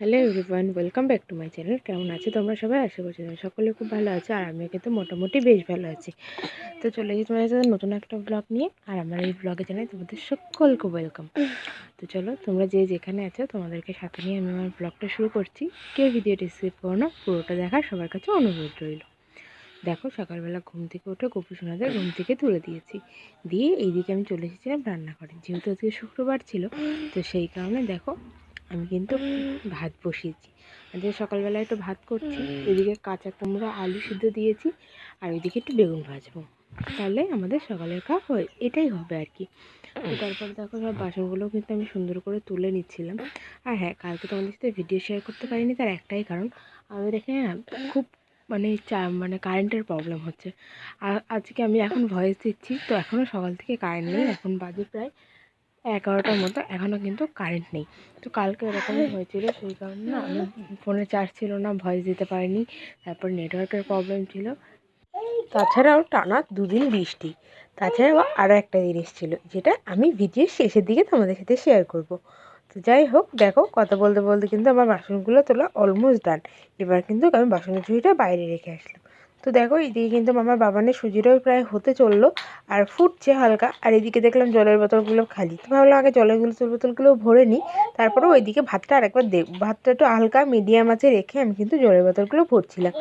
Hello everyone welcome back to my channel কেমন আছো তোমরা সবাই? আশা করছি সকলে খুব ভালো আছো আর আমিও কিন্তু মোটামুটি বেশ ভালো আছি। তো চলে গেছি তোমাদের সাথে নতুন একটা ব্লগ নিয়ে আর আমার এই ব্লগে জানাই তোমাদের সকলকে ওয়েলকাম তো চলো তোমরা যে যেখানে আছো তোমাদেরকে সাথে নিয়ে আমি আমার ব্লগটা শুরু করছি। কেউ ভিডিওটি স্কিপ করো না, পুরোটা দেখার সবার কাছে অনুরোধ রইল। দেখো সকালবেলা ঘুম থেকে উঠে গোপী সোনাদের ঘুম থেকে তুলে দিয়েছি। দিয়ে এইদিকে আমি চলে এসেছিলাম রান্নাঘরে। যেহেতু আজকে শুক্রবার ছিল, তো সেই কারণে দেখো আমি কিন্তু ভাত বসিয়েছি। আজকে সকালবেলা একটু ভাত করছি এদিকে কাঁচা কুমড়ো আলু সিদ্ধ দিয়েছি আর ওইদিকে একটু বেগুন ভাজবো। তাহলে আমাদের সকালের খাওয়া হয় এটাই হবে আর কি। তারপর দেখো সব বাসনগুলো কিন্তু আমি সুন্দর করে তুলে নিচ্ছিলাম। আর হ্যাঁ কালকে তোমাদের সাথে ভিডিও শেয়ার করতে পারিনি তার একটাই কারণ আমাদের এখানে খুব মানে চা মানে কারেন্টের প্রবলেম হচ্ছে। আর আজকে আমি এখন ভয়েস দিচ্ছি তো এখনও সকাল থেকে কারেন্ট নেই এখন বাজে প্রায় এগারোটার মতো এখনও কিন্তু কারেন্ট নেই। তো কালকে এরকমই হয়েছিল সেই কারণে আমি ফোনে চার্জ ছিল না ভয়েস দিতে পারিনি তারপর নেটওয়ার্কের প্রবলেম ছিল। তাছাড়াও টানা দুদিন বৃষ্টি তাছাড়াও আরও একটা জিনিস ছিল যেটা আমি ভিডিওর শেষের দিকে তোমাদের সাথে শেয়ার করব। তো যাই হোক দেখো কথা বলতে বলতে কিন্তু আমার বাসনগুলো তোলা অলমোস্ট ডান এবার কিন্তু আমি বাসনের ঝুড়িটা বাইরে রেখে আসলাম। তো দেখো, এদিকে কিন্তু মামার বাবানের সুজিটাও প্রায় হতে চলল, আর ফুটছে হালকা, আর এদিকে দেখলাম জলের বোতলগুলো খালি। তো ভাবলাম আগে জলের বোতলগুলো ভরে নিই, তারপরে ওইদিকে ভাতটা আরেকবার দেখ ভাতটা একটু হালকা মিডিয়াম আছে রেখে আমি কিন্তু জলের বোতলগুলো ভরছিলাম।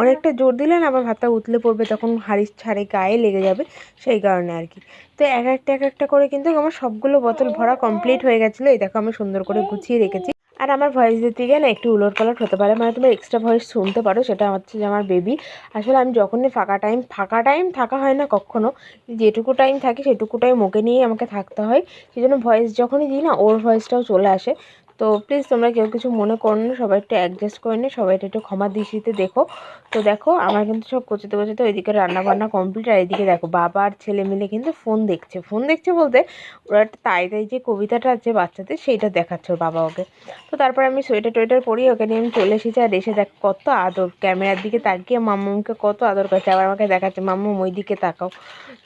অনেকটা জোর দিলে না আবার ভাতটা উতলে পড়বে, তখন হাঁড়ির ছাড়ে গায়ে লেগে যাবে, সেই কারণে আর কি। তো এক একটা এক একটা করে কিন্তু আমার সবগুলো বোতল ভরা কমপ্লিট হয়ে গেছিল, এই দেখো আমি সুন্দর করে গুছিয়ে রেখেছি। আর আমার ভয়েস দিতে গিয়ে না একটু উলট পালট হতে পারে। মানে তুমি এক্সট্রা ভয়েস শুনতে পারো, সেটা হচ্ছে যে আমার বেবি আসলে আমি যখনই ফাঁকা টাইম ফাঁকা টাইম থাকা হয় না কখনো। যেটুকু টাইম থাকে সেটুকু টাইম ওকে নিয়েই আমাকে থাকতে হয়। সেই জন্য ভয়েস যখনই দিই না, ওর ভয়েসটাও চলে আসে। তো প্লিজ তোমরা কেউ কিছু মনে করো না, সবাই একটু অ্যাডজাস্ট করে নিয়ে সবাই একটু ক্ষমা দৃষ্টিতে দেখো। তো দেখো, আমার কিন্তু সব কচিতে কচিতে ওইদিকে রান্না বান্না কমপ্লিট আর এদিকে দেখো, বাবা আর ছেলে মিলে কিন্তু ফোন দেখছে। ফোন দেখছে বলতে ওরা একটা তাই তাই যে কবিতাটা আছে বাচ্চাদের, সেইটা দেখাচ্ছে ওর বাবা ওকে। তো তারপর আমি সোয়েটার টোয়েটার পরি, ওকে নিয়ে আমি চলে এসেছি, আর এসে দেখ কত আদর। ক্যামেরার দিকে তাকিয়ে মাম্মামকে কত আদর করছে, আবার আমাকে দেখাচ্ছে মাম্মাম ওই দিকে তাকাও।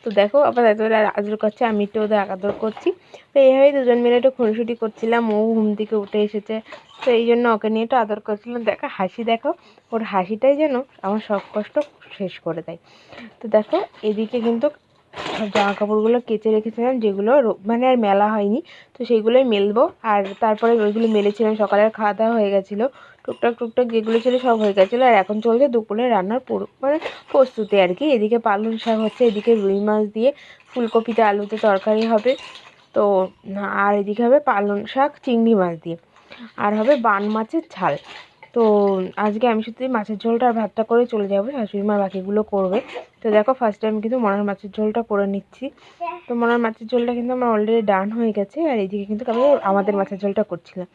তো দেখো আবার এত আদর করছে, আমি একটু ওদের আদর করছি। তো এইভাবেই দুজন মিলে একটু খুনসুটি করছিলাম, ও ঘুম থেকে উঠে এসেছে। তো এই জন্য ওকে নিয়ে একটু আদর করছিলাম। দেখো, হাসি দেখো, ওর হাসিটাই যেন আমার সব কষ্ট শেষ করে দেয়। তো দেখো, এদিকে কিন্তু জামা কাপড়গুলো কেচে রেখেছিলাম, যেগুলো মানে আর মেলা হয়নি। তো সেইগুলোই মেলবো। আর তারপরে ওইগুলো মেলেছিলাম, সকালে খাওয়া দাওয়া হয়ে গেছিল। টুকটাক টুকটাক যেগুলো ছিল সব হয়ে গেছিল। আর এখন চলছে দুপুরে রান্নার পুরো মানে প্রস্তুতি আর কি। এদিকে পালং শাক হচ্ছে, এদিকে রুই মাছ দিয়ে ফুলকপিতে আলুতে তরকারি হবে। তো আর এদিকে হবে পালং শাক, চিংড়ি মাছ দিয়ে। আর হবে বান মাছের ঝাল। তো, আজকে আমি সত্যি মাছের ঝোলটা আর ভাতটা করে চলে যাব, শাশুড়ি মা বাকিগুলো করবে। তো দেখো ফার্স্টে আমি কিন্তু মনার মাছের ঝোলটা করে নিচ্ছি। তো মনার মাছের ঝোলটা কিন্তু আমার অলরেডি ডান হয়ে গেছে, আর এইদিকে কিন্তু আমি আমাদের মাছের ঝোলটা করছিলাম।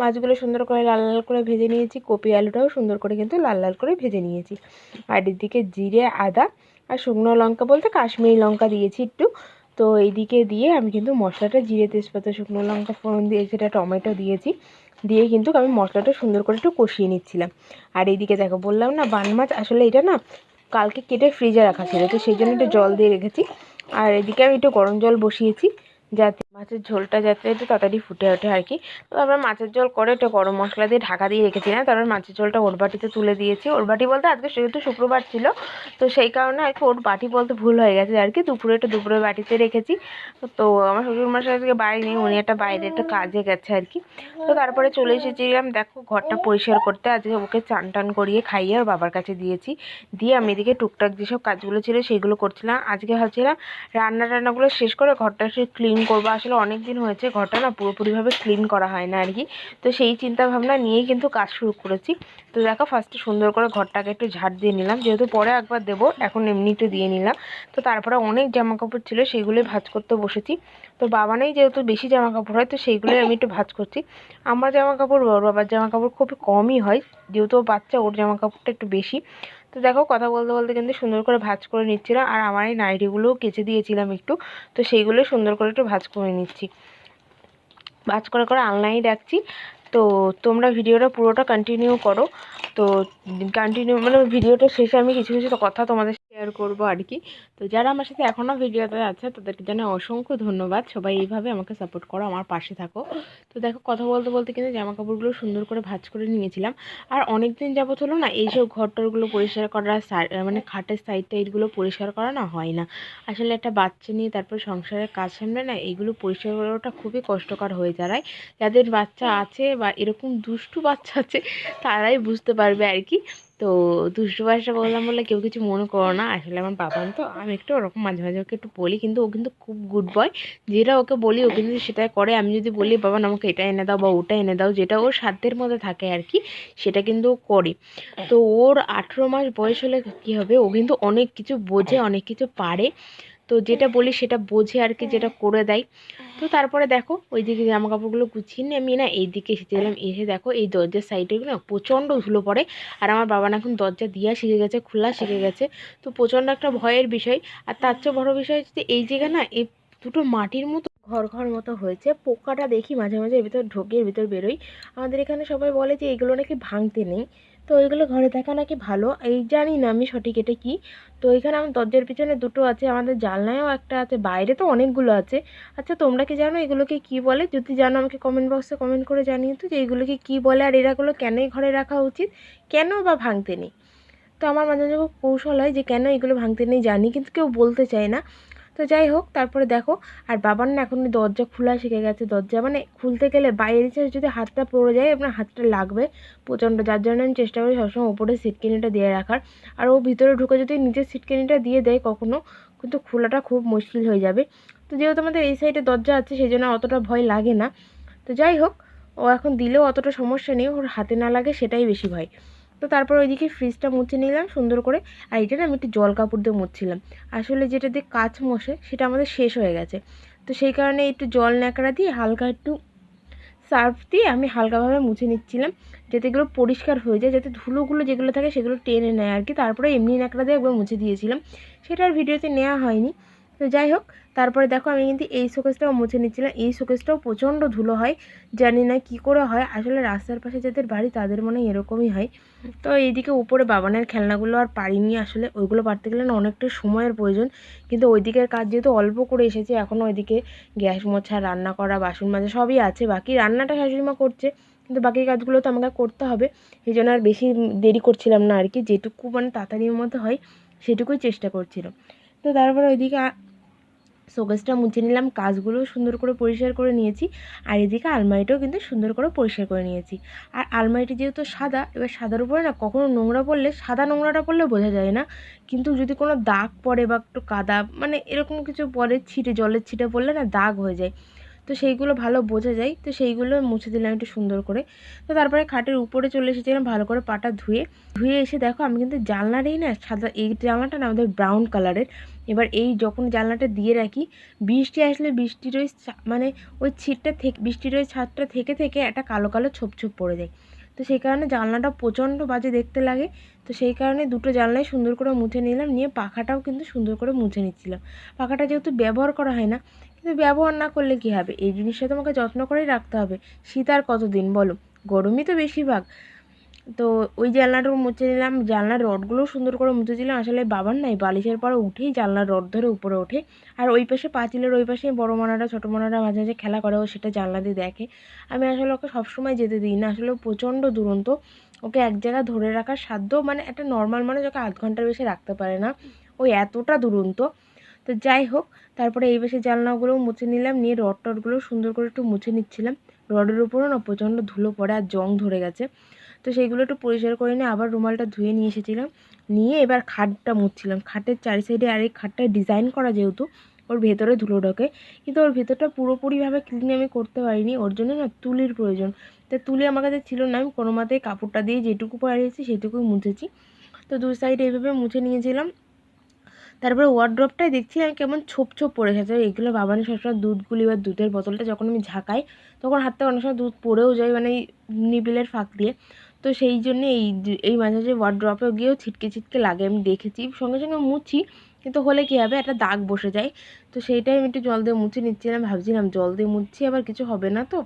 মাছগুলো সুন্দর করে লাল লাল করে ভেজে নিয়েছি, কপি আলুটাও সুন্দর করে কিন্তু লাল লাল করে ভেজে নিয়েছি। আর এদিকে জিরে, আদা আর শুকনো লঙ্কা বলতে কাশ্মীরি লঙ্কা দিয়েছি একটু। তো এইদিকে দিয়ে আমি কিন্তু মশলাটা জিরে তেজপাতা, শুকনো লঙ্কা, ফোড়ন দিয়ে সেটা টমেটো দিয়েছি, দিয়ে কিন্তু আমি মশলাটা সুন্দর করে একটু কষিয়ে নিচ্ছিলাম। আর এইদিকে দেখো, বললাম না, বান মাছ আসলে এটা না কালকে কেটে ফ্রিজে রাখা ছিল, তো সেই জন্য একটু জল দিয়ে রেখেছি। আর এদিকে আমি একটু গরম জল বসিয়েছি, যাতে মাছের ঝোলটা যাতে একটু তাড়াতাড়ি ফুটে ওঠে আর কি। তো তারপর মাছের ঝোল করে একটু গরম মশলা দিয়ে ঢাকা দিয়ে রেখেছিলাম তারপর মাছের ঝোলটা ওর বাটিতে তুলে দিয়েছি। ওর বাটি বলতে আজকে যেহেতু শুক্রবার ছিল, তো সেই কারণে আর কি ওর বাটি বলতে ভুল হয়ে গেছে আর কি। দুপুরে একটু দুপুরে বাটিতে রেখেছি, তো আমার শ্বশুর মশাই আজকে বাড়ি নেই, উনি একটা বাইরে একটা কাজে গেছে আর কি। তো তারপরে চলে এসেছিলাম, দেখো ঘরটা পরিষ্কার করতে। আজকে ওকে চান টান করিয়ে খাইয়ে আর বাবার কাছে দিয়েছি। দিয়ে আমি এদিকে টুকটাক যেসব কাজগুলো ছিল সেগুলো করছিলাম। আজকে ভাবছিলাম রান্না টান্নাগুলো শেষ করে ঘরটা একটু ক্লিন করব। আসলে অনেক দিন হয়েছে, ঘরটা না পুরোপুরিভাবে ক্লিন করা হয় না আর কি। তো সেই চিন্তা ভাবনা নিয়েই কিন্তু কাজ শুরু করেছি। তো দেখো ফার্স্টে সুন্দর করে ঘরটাকে একটু ঝাড় দিয়ে নিলাম। যেহেতু পরে একবার দেবো, এখন এমনি একটু দিয়ে নিলাম। তো তারপরে অনেক জামা কাপড় ছিল, সেগুলোই ভাজ করতে বসেছি। তো বাবা নেই যেহেতু বেশি জামা কাপড় হয়, তো সেইগুলোই আমি একটু ভাজ করছি। আমার জামা কাপড় বাবার জামা কাপড় খুবই কমই হয়, যেহেতু বাচ্চা, ওর জামা কাপড়টা একটু বেশি। তো দেখো কথা বলতে বলতে কিন্তু সুন্দর করে ভাজ করে নিচ্ছিলাম আর আমার এই নাইটিগুলোও কেচে দিয়েছিলাম একটু, তো সেইগুলো সুন্দর করে একটু ভাজ করে নিচ্ছি। ভাজ করে করে আলনাই রাখছি, তো তোমরা ভিডিওটা পুরোটা কন্টিনিউ করো, তো কন্টিনিউ মানে ভিডিওটা শেষে আমি কিছু কিছু কথা তোমাদের শেয়ার করব আর কি তো যারা আমার সাথে এখনও ভিডিওতে আছে, তাদেরকে জানাই অসংখ্য ধন্যবাদ। সবাই এইভাবে আমাকে সাপোর্ট করো, আমার পাশে থাকো। তো দেখো, কথা বলতে বলতে কিন্তু জামা কাপড়গুলো সুন্দর করে ভাজ করে নিয়েছিলাম। আর অনেক দিন যাবত হলো না, এইসব ঘরটরগুলো পরিষ্কার করা মানে খাটের সাইড টাইডগুলো পরিষ্কার করা না হয় না। আসলে একটা বাচ্চা নিয়ে তারপর সংসারের কাজ সামলে না, এইগুলো পরিষ্কার করাটা খুবই কষ্টকর হয়ে দাঁড়ায়। যাদের বাচ্চা আছে বা এরকম দুষ্টু বাচ্চা আছে, তারাই বুঝতে পারবে আর কি তো দুষ্টু ভাষা বললাম বলে কেউ কিছু মনে করো না। আসলে আমার বাবান তো, আমি একটু ওরকম মাঝে মাঝে ওকে একটু বলি, কিন্তু ও কিন্তু খুব গুড বয় যেটা ওকে বলি, ও কিন্তু সেটাই করে। আমি যদি বলি, বাবা আমাকে এটা এনে দাও বা ওটা এনে দাও। যেটা ওর সাধ্যের মধ্যে থাকে আর কি, সেটা কিন্তু ও করে। তো ওর আঠেরো মাস বয়স হলে কী হবে? ও কিন্তু অনেক কিছু বোঝে, অনেক কিছু পারে। তো যেটা বলি সেটা বোঝে আর কি, যেটা করে দেয়। তো তারপরে দেখো, ওইদিকে জামা কাপড়গুলো গুছিয়ে নিয়ে আমি না এইদিকে এসেছিলাম এসে দেখো এই দরজার সাইডেগুলো না প্রচণ্ড ধুলো পড়ে। আর আমার বাবা না এখন দরজা দিয়া শিখে গেছে, খোলা শিখে গেছে। তো প্রচণ্ড একটা ভয়ের বিষয়। আর তার চেয়ে বড় বিষয় হচ্ছে এই জায়গা না এই দুটো মাটির মতো ঘর ঘর মতো হয়েছে। পোকাটা দেখি মাঝে মাঝে এর ভিতর ঢোকে, এর ভিতর বেরোই। আমাদের এখানে সবাই বলে যে এগুলো নাকি ভাঙতে নেই। তো ওইগুলো ঘরে থাকা নাকি ভালো? এই জানি না আমি সঠিক এটা কি? তো এখানে আমার দরজার পিছনে দুটো আছে, আমাদের জানলায়ও একটা আছে, বাইরে তো অনেকগুলো আছে। আচ্ছা তোমরা কি জানো এগুলোকে কি বলে? যদি জানো আমাকে কমেন্ট বক্সে কমেন্ট করে জানিয়ে তো যে এগুলোকে কি বলে আর এরাগুলো কেনই ঘরে রাখা উচিত? কেন বা ভাঙতে নেই? তো আমার মাঝে মাঝে খুব কৌশল হয় যে কেন এগুলো ভাঙতে নেই জানি, কিন্তু কেউ বলতে চায় না। তো যাই হোক, তারপরে দেখো, আর বাবার না এখন দরজা খোলা শিখে গেছে। দরজা মানে খুলতে গেলে বাইরে থেকে যদি হাতটা পড়ে যায়, আপনার হাতটা লাগবে প্রচণ্ড। যার জন্য আমি চেষ্টা করি সবসময় উপরে সিটকিনিটা দিয়ে রাখার। আর ও ভিতরে ঢুকে যদি নিজের সিটকিনিটা দিয়ে দেয় কখনো, কিন্তু খোলাটা খুব মুশকিল হয়ে যাবে। তো যেহেতু আমাদের এই সাইডে দরজা আছে সেই জন্য অতটা ভয় লাগে না। তো যাই হোক, ও এখন দিলেও অতটা সমস্যা নেই, ওর হাতে না লাগে সেটাই বেশি ভয়। তো তারপর ওইদিকে ফ্রিজটা মুছে নিলাম সুন্দর করে। আর এটা না আমি একটু জল কাপড় দিয়ে মুছছিলাম। আসলে যেটা দিয়ে কাচ মশে সেটা আমাদের শেষ হয়ে গেছে। তো সেই কারণে একটু জল ন্যাকড়া দিয়ে হালকা একটু সার্ফ দিয়ে আমি হালকাভাবে মুছে নিচ্ছিলাম। যাতে এগুলো পরিষ্কার হয়ে যায়, যাতে ধুলোগুলো যেগুলো থাকে সেগুলো টেনে নেয় আর কি। তারপরে এমনি ন্যাকড়া দিয়ে একবার মুছে দিয়েছিলাম। সেটা আর ভিডিওতে নেওয়া হয়নি। তো যাই হোক, তারপরে দেখো আমি কিন্তু এই শোকেসটাও মুছে নিচ্ছিলাম। এই শোকেসটাও প্রচণ্ড ধুলো হয়, জানি না কি করে হয়। আসলে রাস্তার পাশে যাদের বাড়ি, তাদের মনে এরকমই হয়। তো এইদিকে উপরে বাবানের খেলনাগুলো আর পারিনি আসলে, ওইগুলো পারতে গেলে না অনেকটা সময়ের প্রয়োজন। কিন্তু ওই দিকের কাজ যেহেতু অল্প করে এসেছে, এখনও ওইদিকে গ্যাস মোছা, রান্না করা, বাসন মাজা সবই আছে। বাকি রান্নাটা শাশুড়িমা করছে, কিন্তু বাকি কাজগুলো তো আমাকে করতে হবে। সেই জন্য আর বেশি দেরি করছিলাম না আর কি, যেটুকু মানে তাড়াতাড়ির মধ্যে হয়, সেটুকুই চেষ্টা করছিলাম। তো তারপরে ওইদিকে শোকেসটা মুছে নিলাম, কাজগুলো সুন্দর করে পরিষ্কার করে নিয়েছি, আর এদিকে আলমারিটাও কিন্তু সুন্দর করে পরিষ্কার করে নিয়েছি। আর আলমারিটি যেহেতু সাদা, এবার সাদার উপরে না কখনো নোংরা পড়লে, সাদা নোংরাটা পড়লে বোঝা যায় না। কিন্তু যদি কোনো দাগ পড়ে বা একটু কাদা মানে এরকম কিছু পরে ছিটে, জলের ছিটে পড়লে না দাগ হয়ে যায়। তো সেইগুলো ভালো বোঝা যায়। তো সেইগুলো মুছে দিলাম একটু সুন্দর করে। তো তারপরে খাটের উপরে চলে এসেছিলাম ভালো করে পাটা ধুয়ে। ধুয়ে এসে দেখো আমি কিন্তু জানলাটাই না, সাদা এই জানলাটা না আমাদের ব্রাউন কালারের এবার এই যখন জানলাটা দিয়ে রাখি, বৃষ্টি আসলে বৃষ্টির ওই মানে ওই ছিটটা থেকে, বৃষ্টির ওই ছাদটা থেকে থেকে একটা কালো কালো ছোপ ছোপ পড়ে যায়। তো সেই কারণে জানলাটা প্রচণ্ড বাজে দেখতে লাগে। তো সেই কারণে দুটো জানলাই সুন্দর করে মুছে নিলাম, নিয়ে পাখাটাও কিন্তু সুন্দর করে মুছে নিচ্ছিলাম। পাখাটা যেহেতু ব্যবহার করা হয় না কিন্তু ব্যবহার না করলে কী হবে? এই জিনিসটা তোমাকে যত্ন করেই রাখতে হবে। শীত আর কতদিন বলো? গরমই তো বেশিরভাগ। তো ওই জানলাটা মুছে নিলাম। জানলার রডগুলোও সুন্দর করে মুছে দিলাম আসলে বাবার নাই, বালিশের পরে উঠেই জানলার রড ধরে উপরে ওঠে। আর ওই পাশে পাঁচিলের ওই পাশে বড় মানারা ছোটো মানারা মাঝে মাঝে খেলা করে, ও সেটা জানলা দিয়ে দেখে। আমি আসলে ওকে সবসময় যেতে দিই না। আসলে ও প্রচণ্ড দুরন্ত। ওকে এক জায়গায় ধরে রাখার সাধ্য মানে একটা নর্মাল মানুষ ওকে আধ ঘণ্টার বেশি রাখতে পারে না। ওই এতটা দুরন্ত। তো যাই হোক, তারপরে এই পাশে জানলাগুলো মুছে নিলাম, নিয়ে রড টডগুলো সুন্দর করে একটু মুছে নিচ্ছিলাম। রডের উপরও না প্রচণ্ড ধুলো পড়ে আর জং ধরে গেছে। তো সেইগুলো একটু পরিষ্কার করে নিয়ে আবার রুমালটা ধুয়ে নিয়ে এসেছিলাম। নিয়ে এবার খাটটা মুছছিলাম। খাটের চারি সাইডে আর এই খাটটা ডিজাইন করা যেহেতু, ওর ভেতরে ধুলো ঢোকে। কিন্তু ওর ভেতরটা পুরোপুরিভাবে ক্লিন আমি করতে পারিনি, ওর জন্য না তুলির প্রয়োজন। তা তুলি আমার কাছে ছিল না, আমি কোনো মতে কাপড়টা দিয়ে যেটুকু পারিয়েছি সেটুকুই মুছেছি। তো দুই সাইড এইভাবে মুছে নিয়েছিলাম। তারপরে ওয়ার্ড্রপটাই দেখছি আমি কেমন ছোপ ছোপ পড়ে গেছে। এগুলো বাবানি সবসময় দুধ গুলি বা দুধের বোতলটা যখন আমি ঝাঁকাই, তখন হাত অনেক সময় দুধ পড়েও যায় মানে নিবিলের ফাঁক দিয়ে। তো সেই জন্য এই এই মাঝে মাঝে ওয়ার্ড্রপে গিয়েও ছিটকে ছিটকে লাগে, আমি দেখেছি। সঙ্গে সঙ্গে মুছি, কিন্তু হলে কী হবে, একটা দাগ বসে যায়। তো সেইটাই আমি একটু জল দিয়ে মুছে নিচ্ছিলাম, ভাবছিলাম জল দিয়ে মুছছি আবার কিছু হবে না তো।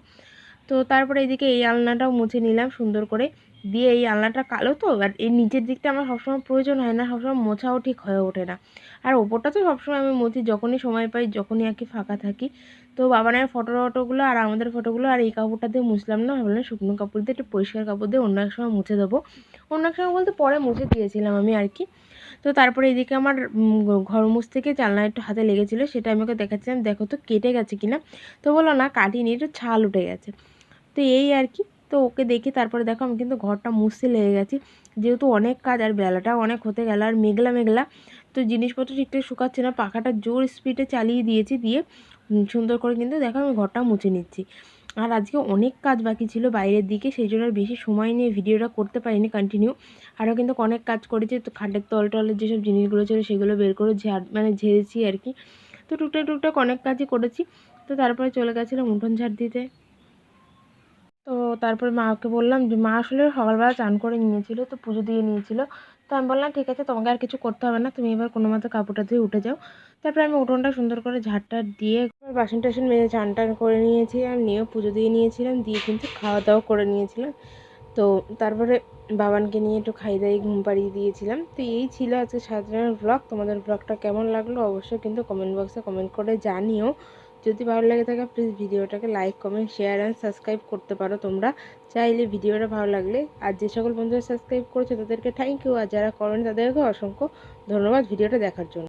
তো তারপরে এইদিকে এই আলনাটাও মুছে নিলাম সুন্দর করে। দিয়ে এই আলনাটা কালো তো, আর এই নিচের দিকটা আমার সবসময় প্রয়োজন হয় না, সবসময় মোছাও ঠিক হয়ে ওঠে না। আর ওপরটা তো সবসময় আমি মুছি, যখনই সময় পাই, যখনই আর কি ফাঁকা থাকি। তো বাবানের ফটো টটোগুলো আর আমাদের ফটোগুলো আর এই কাপড়টা দিয়ে মুছলাম না ভাবলাম শুকনো কাপড় দিয়ে, একটু পরিষ্কার কাপড় দিয়ে অন্য এক সময় মুছে দেবো। অন্য এক সময় বলতে পরে মুছে দিয়েছিলাম আমি আর কি। তো তারপরে এদিকে আমার ঘর মুছ থেকে জানলা একটু হাতে লেগেছিলো, সেটা আমি ওকে দেখাচ্ছিলাম, দেখো তো কেটে গেছে কিনা? তো বলো না, কাটিনি, একটু ছাল উঠে গেছে। তো এই আর কি তো ওকে দেখি তারপরে দেখো আমি কিন্তু ঘরটা মুছতে লেগে গেছি। যেহেতু অনেক কাজ, আর বেলাটাও অনেক হতে গেল, আর মেঘলা মেঘলা, তো জিনিসপত্র ঠিকঠাক শুকাচ্ছে না, পাখাটা জোর স্পিডে চালিয়ে দিয়েছি, দিয়ে সুন্দর করে কিন্তু দেখো আমি ঘরটা মুছে নিচ্ছি। আর আজকে অনেক কাজ বাকি ছিল বাইরের দিকে, সেই জন্য আর বেশি সময় নিয়ে ভিডিওটা করতে পারিনি কন্টিনিউ আরও কিন্তু অনেক কাজ করেছি, তো খাটের তল টলের যেসব জিনিসগুলো ছিল সেগুলো বের করে ঝাড় মানে ঝেড়েছি আর কি। তো টুকটাক টুকটাক অনেক কাজই করেছি, তো তারপরে চলে গেছিলাম উঠোন ঝাড় দিতে। তো তারপরে মাকে বললাম যে, মা আসলে সকালবেলা চান করে নিয়েছিল, তো পুজো দিয়ে নিয়েছিল। তো আমি বললাম, ঠিক আছে, তোমাকে আর কিছু করতে হবে না, তুমি এবার কোনো মতো কাপড়টা দিয়ে উঠে যাও। তারপরে আমি উঠোনটা সুন্দর করে ঝাড়টা দিয়ে বাসন টাসন মেজে চান টান করে নিয়েছি, আর নিয়েও পুজো দিয়ে নিয়েছিলাম, দিয়ে কিন্তু খাওয়া দাওয়া করে নিয়েছিলাম। তো তারপরে বাবানকে নিয়ে একটু খাই দাই ঘুম পাড়িয়ে দিয়েছিলাম। তো এই ছিল আজকে সাধারণ ব্লগ তোমাদের ব্লগটা কেমন লাগল অবশ্যই কিন্তু কমেন্ট বক্সে কমেন্ট করে জানিও। যদি ভালো লাগে থাকে প্লিজ ভিডিওটাকে like comment share and subscribe করতে পারো তোমরা। চাইলে ভিডিওটা ভালো লাগলে, আর যে সকল বন্ধুরা সাবস্ক্রাইব করেছে তাদেরকে থ্যাংক ইউ আর যারা করেন তাদেরকে অসংখ্য ধন্যবাদ ভিডিওটা দেখার জন্য।